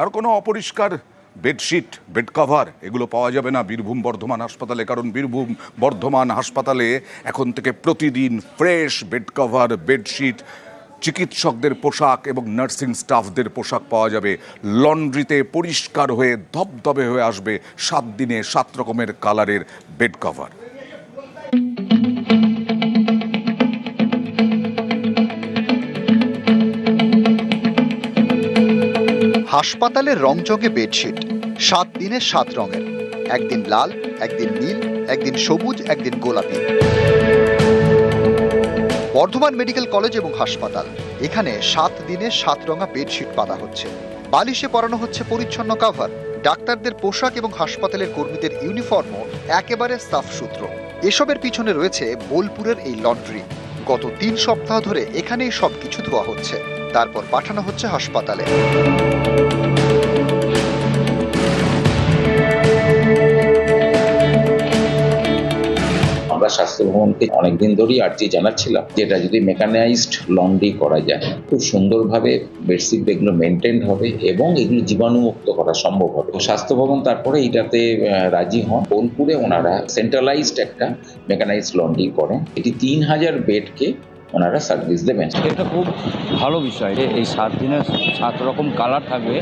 আর কোনো অপরিষ্কার bedsheet, bed cover, এগুলো পাওয়া যাবে না বীরভূম বর্ধমান হাসপাতালে, কারণ বীরভূম বর্ধমান হাসপাতালে এখন থেকে প্রতিদিন ফ্রেশ বেড কভার, বেডশিট, চিকিৎসকদের পোশাক এবং নার্সিং স্টাফদের পোশাক পাওয়া যাবে। লন্ড্রিতে পরিষ্কার হয়ে ধবধবে হয়ে আসবে সাত দিনে সাত রকমের কালারের বেড কভার। হাসপাতালের রংচঙে বেডশিট। সাত দিনে সাত রঙের। একদিন লাল, একদিন নীল, একদিন সবুজ, একদিন গোলাপি। বর্ধমান মেডিকেল কলেজ এবং হাসপাতাল। এখানে সাত দিনে সাত রঙা বেডশিট পাতা হচ্ছে। বালিশে পরানো হচ্ছে পরিচ্ছন্ন কাভার ডাক্তারদের পোশাক এবং হাসপাতালের কর্মীদের ইউনিফর্মও একেবারে সাফ সূত্র এসবের পিছনে রয়েছে বোলপুরের এই লন্ড্রি গত তিন সপ্তাহ ধরে এখানেই সবকিছু ধোয়া হচ্ছে। তারপর পাঠানো হচ্ছে হাসপাতালে। স্বাস্থ্য ভবনকে অনেকদিন ধরেই আর্জি জানাচ্ছিলাম যে এটা যদি মেকানাইজড লন্ড্রি করা যায়। খুব সুন্দরভাবে বেডশিট এগুলো মেনটেন হবে এবং এগুলো জীবাণুমুক্ত করা সম্ভব হবে। স্বাস্থ্য ভবন তারপরে এইটাতে আহ, রাজি হন। বোলপুরে ওনারা সেন্ট্রালাইজড একটা মেকানাইজড লন্ড্রি করেন। এটি তিন হাজার বেডকে ওনারা সার্ভিস দেবেন। এটা খুব ভালো বিষয়। এই সাত দিনের সাত রকম কালার থাকবে।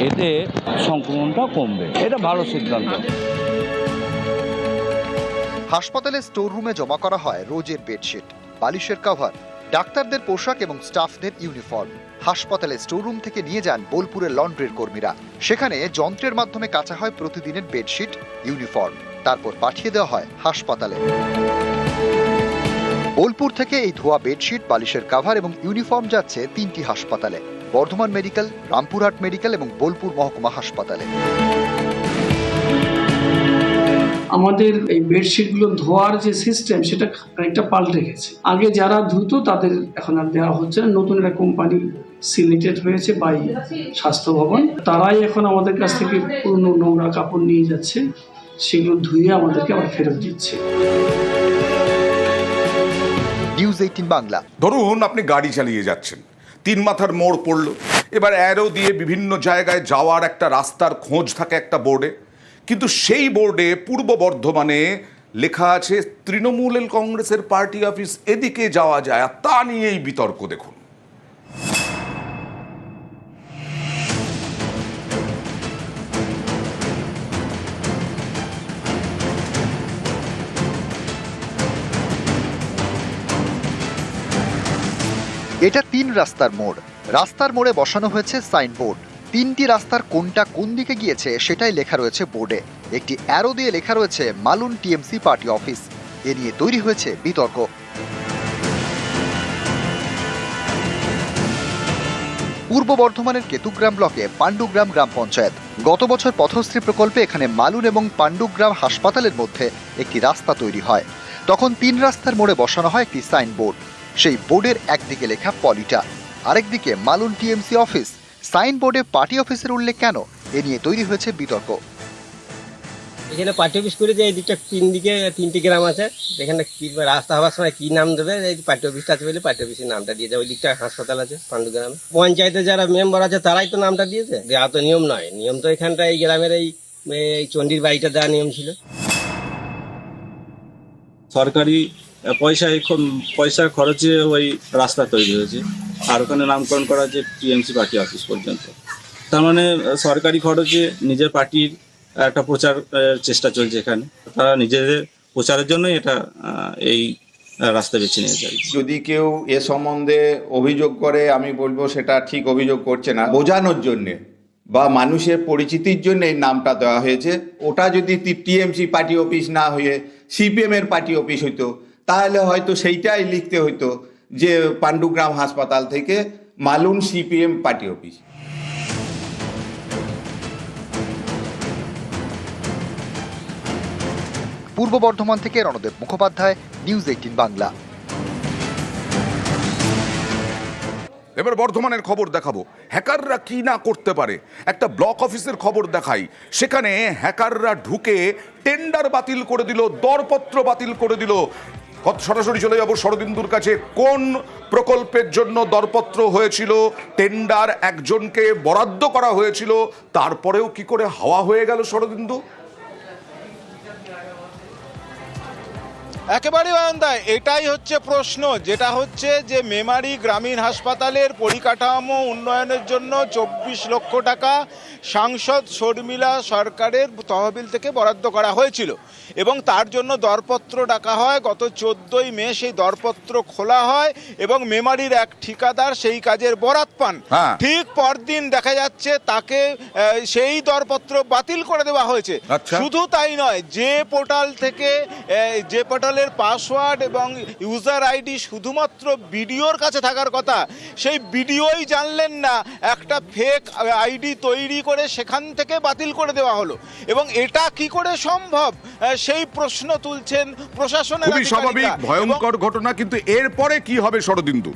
এতে সংক্রমণটা কমবে। এটা ভালো সিদ্ধান্ত। হাসপাতালের স্টোর রুমে জমা করা হয় রোজের বেডশিট, বালিশের কভার, ডাক্তারদের পোশাক এবং স্টাফদের ইউনিফর্ম। হাসপাতালের স্টোর রুম থেকে নিয়ে যান বোলপুরের লন্ড্রির কর্মীরা। সেখানে যন্ত্রের মাধ্যমে কাচা হয় প্রতিদিনের বেডশিট, ইউনিফর্ম। তারপর পাঠিয়ে দেওয়া হয় হাসপাতালে। বোলপুর থেকে এই ধোয়া বেডশিট, বালিশের কাভার এবং ইউনিফর্ম যাচ্ছে তিনটি হাসপাতালে। বর্ধমান মেডিকেল, রামপুরহাট মেডিকেল এবং বোলপুর মহকুমা হাসপাতালে। আমাদের এই বেডশিটগুলো ধোয়ার যে সিস্টেম সেটা খানিকটা পাল্টে গেছে। আগে যারা ধুতো তাদের এখন আর দেওয়া হচ্ছে না। নতুন একটা কোম্পানি সিলেক্টেড হয়েছে বাই স্বাস্থ্য ভবন। তারাই এখন আমাদের কাছ থেকে পুরনো নোংরা কাপড় নিয়ে যাচ্ছে। সেগুলো ধুয়ে আমাদেরকে আবার ফেরত দিচ্ছে। News eighteen Bangla. ধরুন আপনি গাড়ি চালিয়ে যাচ্ছেন। তিন মাথার মোড় পড়ল। এবার অ্যারো দিয়ে বিভিন্ন জায়গায় যাওয়ার একটা রাস্তার খোঁজ থাকে একটা বোর্ডে কিন্তু সেই বোর্ডে পূর্ব বর্ধমানে লেখা আছে, তৃণমূল কংগ্রেসের পার্টি অফিস এদিকে যাওয়া যায়, আর তা নিয়েই বিতর্ক দেখুন। এটা তিন রাস্তার মোড়। রাস্তার মোড়ে বসানো হয়েছে সাইনবোর্ড। তিনটি রাস্তার কোনটা কোন দিকে গিয়েছে সেটাই লেখা রয়েছে বোর্ডে। একটি অ্যারো দিয়ে লেখা রয়েছে, মালুন টিএমসি পার্টি অফিস। এ নিয়ে তৈরি হয়েছে বিতর্ক। পূর্ব বর্ধমানের কেতুগ্রাম ব্লকে পাণ্ডুগ্রাম গ্রাম পঞ্চায়েত। গত বছর পথশ্রী প্রকল্পে এখানে মালুন এবং পাণ্ডুগ্রাম হাসপাতালের মধ্যে একটি রাস্তা তৈরি হয়। তখন তিন রাস্তার মোড়ে বসানো হয় একটি সাইনবোর্ড। সেই বোর্ডের একদিকে লেখা পলিটা, আরেকদিকে মালুন টিএমসি অফিস। সাইনবোর্ডে পার্টি অফিসের উল্লেখ কেন? এ নিয়ে তৈরি হয়েছে বিতর্ক। এখানে পার্টি অফিস করে যে এই দিকটা তিন দিকে তিনটি গ্রাম আছে। এখানে কি রাস্তা হওয়ার সময় কি নাম দেবে? এই পার্টি অফিসটা আছে বলে পার্টি অফিসের নামটা দিয়ে যায়। ওই দিকটা হাসপাতাল আছে পাণ্ডুগ্রামে। পঞ্চায়েতে যারা মেম্বার আছে তারাই তো নামটা দিয়েছে? দেওয়া তো নিয়ম নয়। নিয়ম তো এখানটা এই গ্রামের এই এই চণ্ডীর বাড়িটা দেওয়া নিয়ম ছিল। সরকারি আহ, এখন পয়সার খরচে ওই রাস্তা তৈরি হয়েছে। আর ওখানে নামকরণ করা হচ্ছে টিএমসি পার্টি অফিস পর্যন্ত। তার মানে সরকারি খরচে নিজের পার্টির একটা প্রচার চেষ্টা চলছে এখানে। তারা নিজেদের প্রচারের জন্যই এটা এই রাস্তা বেছে নিয়ে যায় যদি কেউ এ সম্বন্ধে অভিযোগ করে আমি বলব সেটা ঠিক অভিযোগ করছে না। বোঝানোর জন্যে বা মানুষের পরিচিতির জন্য এই নামটা দেওয়া হয়েছে। ওটা যদি টিএমসি পার্টি অফিস না হয়ে সিপিএম এর পার্টি অফিস হইতো তাহলে হয়তো সেইটাই লিখতে হইতো যে পাণ্ডুগ্রাম হাসপাতাল থেকে Malun CPM party office. Purba Bardhaman থেকে রণদেব মুখোপাধ্যায় নিউজ এইটিন বাংলা। এবার বর্ধমানের খবর দেখাবো। হ্যাকাররা কি না করতে পারে? একটা ব্লক অফিসের খবর দেখাই। সেখানে হ্যাকাররা ঢুকে টেন্ডার বাতিল করে দিল দরপত্র বাতিল করে দিল। কত সরাসরি চলে যাব শরদিন্দুর কাছে? কোন প্রকল্পের জন্য দরপত্র হয়েছিল? টেন্ডার একজনকে বরাদ্দ করা হয়েছিল, তারপরেও কি করে হাওয়া হয়ে গেল শরদিন্দু? একেবারে অয়নদা এটাই হচ্ছে প্রশ্ন যেটা হচ্ছে যে মেমারি গ্রামীণ হাসপাতালের পরিকাঠামো উন্নয়নের জন্য চব্বিশ লক্ষ টাকা সাংসদ শর্মিলা সরকারের তহবিল থেকে বরাদ্দ করা হয়েছিল এবং তার জন্য দরপত্র ডাকা হয় গত চোদ্দোই মে সেই দরপত্র খোলা হয় এবং মেমারির এক ঠিকাদার সেই কাজের বরাত পান হ্যাঁ। ঠিক পরদিন দেখা যাচ্ছে তাকে সেই দরপত্র বাতিল করে দেওয়া হয়েছে আচ্ছা। শুধু তাই নয় যে পোর্টাল থেকে যে যে পোর্টালের পাসওয়ার্ড এবং ইউজার আইডি শুধুমাত্র বিডিওর কাছে থাকার কথা সেই বিডিওই জানলেন না একটা ফেক আইডি তৈরি করে সেখান থেকে বাতিল করে দেওয়া হলো। এবং এটা কি করে সম্ভব? সেই প্রশ্ন তুলছেন প্রশাসনের স্বাভাবিক ভয়ঙ্কর ঘটনা কিন্তু এরপরে কি হবে শরদিন্দু?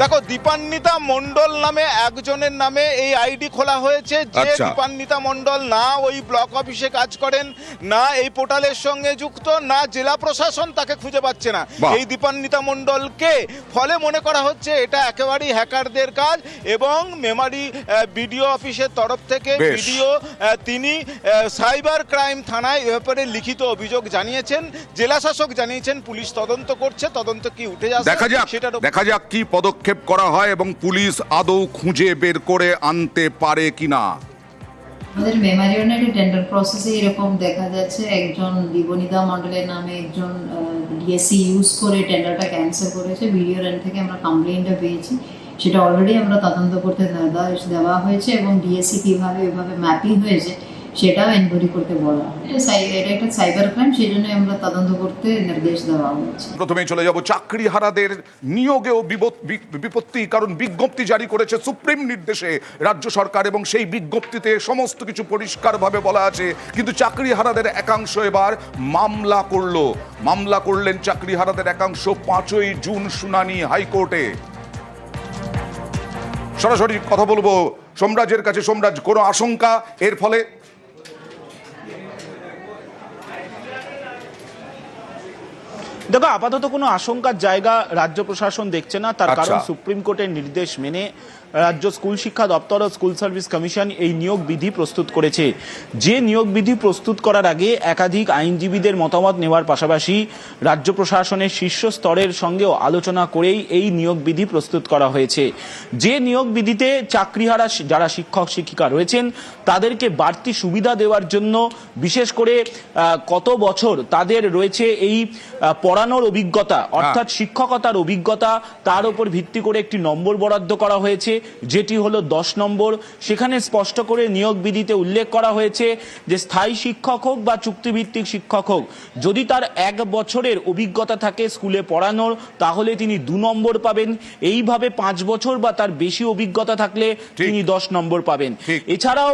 দেখো দীপান্বিতা মন্ডল নামে একজনের নামে এই আইডি খোলা হয়েছে যে আচ্ছা। দীপান্বিতা মন্ডল না ওই ব্লক অফিসে কাজ করেন না এই পোর্টালের সঙ্গে যুক্ত না জেলা প্রশাসন তাকে খুঁজে পাচ্ছে না। এই দীপান্বিতা মন্ডলকে ফলে মনে করা হচ্ছে এটা একেবারেই হ্যাকারদের কাজ এবং মেমারি বিডিও অফিসের তরফ থেকে বিডিও তিনি সাইবার ক্রাইম থানায় এ ব্যাপারে লিখিত অভিযোগ জানিয়েছেন জেলা শাসক জানিয়েছেন পুলিশ তদন্ত করছে তদন্ত কি উঠে যাচ্ছে উপর- দেখা যাক কি পদক্ষেপ করা হয় এবং পুলিশ আদৌ খুঁজে বের করে আনতে পারে কিনা? আমাদের মেমারি ইউনিটের টেন্ডার প্রসেসে এরকম দেখা যাচ্ছে, একজন দিবনিদা মণ্ডলের নামে একজন ডিএসসি ইউজ করে টেন্ডারটা ক্যান্সেল করেছে। ভিডিও রেন্ট থেকে আমরা কমপ্লেনটা পেয়েছি। সেটা অলরেডি আমরা তদন্ত করতে দেওয়া- হয়েছে এবং ডিএসসি কীভাবে ওইভাবে ম্যাপিং হয়েছে সেটাও এনকোয়ারি করতে বলা হয়। এটা একটা সাইবার ক্রাইম সেই জন্য আমরা তদন্ত করতে নির্দেশ দেওয়া হয়েছে। প্রথমে চলে যাব চাকরি হারাদের নিয়োগেও বিপত- বিপত্তি কারণ বিজ্ঞপ্তি জারি করেছে সুপ্রিম নির্দেশে রাজ্য সরকার এবং সেই বিজ্ঞপ্তিতে সমস্ত কিছু পরিষ্কারভাবে বলা আছে। কিন্তু চাকরি হারাদের একাংশ এবার মামলা করল। মামলা করলেন চাকরি হারাদের একাংশ পাঁচই জুন শুনানি হাইকোর্টে। সরাসরি কথা বলব সোমরাজের কাছে সোমরাজ কোনো আশঙ্কা? এর ফলে দেখো আপাতত কোনো আশঙ্কার জায়গা রাজ্য প্রশাসন দেখছে না তার কারণ আচ্ছা। সুপ্রিম কোর্টের নির্দেশ মেনে রাজ্য স্কুল শিক্ষা দপ্তর ও স্কুল সার্ভিস কমিশন এই নিয়োগ বিধি প্রস্তুত করেছে। যে নিয়োগ বিধি প্রস্তুত করার আগে একাধিক আইনজীবীদের মতামত নেওয়ার পাশাপাশি রাজ্য প্রশাসনের শীর্ষ স্তরের সঙ্গেও আলোচনা করেই এই নিয়োগ বিধি প্রস্তুত করা হয়েছে। যে নিয়োগ বিধিতে চাকরিহারা যারা শিক্ষক শিক্ষিকা রয়েছেন তাদেরকে বাড়তি সুবিধা দেওয়ার জন্য বিশেষ করে কত বছর তাদের রয়েছে এই পড়ানোর অভিজ্ঞতা অর্থাৎ শিক্ষকতার অভিজ্ঞতা তার উপর ভিত্তি করে একটি নম্বর বরাদ্দ করা হয়েছে। যেটি হলো দশ নম্বর সেখানে স্পষ্ট করে নিয়োগ বিধিতে উল্লেখ করা হয়েছে যে স্থায়ী শিক্ষক হোক বা চুক্তিভিত্তিক শিক্ষক হোক যদি তার এক বছরের অভিজ্ঞতা থাকে স্কুলে পড়ানোর তাহলে তিনি দু নম্বর পাবেন। এইভাবে পাঁচ বছর বা তার বেশি অভিজ্ঞতা থাকলে তিনি দশ নম্বর পাবেন। এছাড়াও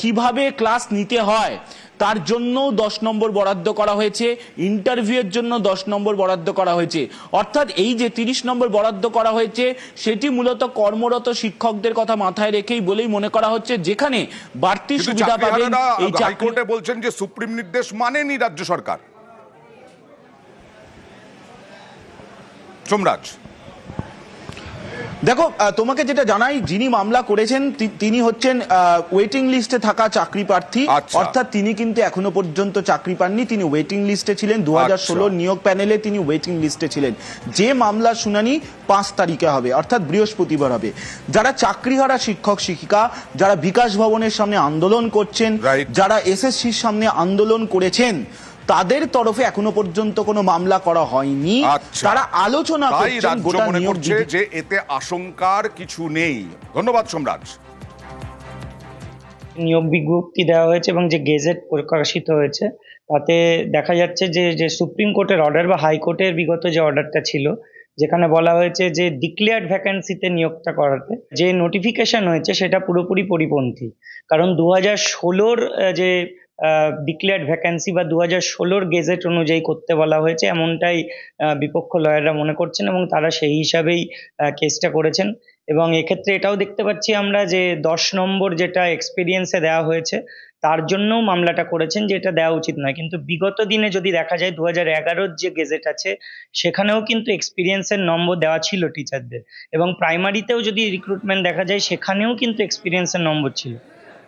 কীভাবে ক্লাস নিতে হয়? তার জন্য দশ নম্বর বরাদ্দ করা হয়েছে ইন্টারভিউয়ের জন্য দশ নম্বর বরাদ্দ করা হয়েছে। অর্থাৎ এই যে তিরিশ নম্বর বরাদ্দ করা হয়েছে সেটি মূলত কর্মরত শিক্ষকদের কথা মাথায় রেখেই বলেই মনে করা হচ্ছে যেখানে বাড়তি সুবিধা পাবেন এই হাইকোর্টে বলছেন যে সুপ্রিম নির্দেশ মানেনি রাজ্য সরকার। সোমরাজ। দেখো তোমাকে যেটা জানাই যিনি মামলা করেছেন তিনি হচ্ছেন ওয়েটিং লিস্টে থাকা চাকরি প্রার্থী আচ্ছা। অর্থাৎ তিনি কিন্তু এখনও পর্যন্ত চাকরি পাননি তিনি ওয়েটিং লিস্টে ছিলেন দু আচ্ছা। ষোলোর নিয়োগ প্যানেলে তিনি ওয়েটিং লিস্টে ছিলেন যে মামলার শুনানি পাঁচ তারিখে হবে অর্থাৎ বৃহস্পতিবার হবে যারা চাকরিহারা শিক্ষক শিক্ষিকা যারা বিকাশ ভবনের সামনে আন্দোলন করছেন. যারা এসএসসির সামনে আন্দোলন করেছেন তাদের তরফে এখনও পর্যন্ত কোনো মামলা করা হয়নি। আচ্ছা। তারা আলোচনা করছেন গোটা মনে করছে যে এতে আশঙ্কার কিছু নেই। ধন্যবাদ সোমরাজ নিয়োগ বিজ্ঞপ্তি দেওয়া হয়েছে এবং যে গেজেট প্রকাশিত হয়েছে তাতে দেখা যাচ্ছে যে যে সুপ্রিম কোর্টের অর্ডার বা হাইকোর্টের বিগত যে অর্ডারটা ছিল যেখানে বলা হয়েছে যে ডিক্লেয়ার্ড ভ্যাকেন্সিতে নিয়োগটা করাতে যে নোটিফিকেশন হয়েছে সেটা পুরোপুরি পরিপন্থী। কারণ দু হাজার ষোলোর যে ডিক্লেয়ার্ড ভ্যাকেন্সি বা দু হাজার ষোলোর গেজেট অনুযায়ী করতে বলা হয়েছে, এমনটাই বিপক্ষ লয়াররা মনে করছেন এবং তারা সেই হিসাবেই কেসটা করেছেন। এবং এক্ষেত্রে এটাও দেখতে পাচ্ছি আমরা যে দশ নম্বর যেটা এক্সপিরিয়েন্সে দেওয়া হয়েছে, তার জন্যও মামলাটা করেছেন যে এটা দেওয়া উচিত নয়। কিন্তু বিগত দিনে যদি দেখা যায় দু হাজার এগারোর যে গেজেট আছে, সেখানেও কিন্তু এক্সপিরিয়েন্সের নম্বর দেওয়া ছিল টিচারদের এবং প্রাইমারিতেও যদি রিক্রুটমেন্ট দেখা যায়, সেখানেও কিন্তু এক্সপিরিয়েন্সের নম্বর ছিল।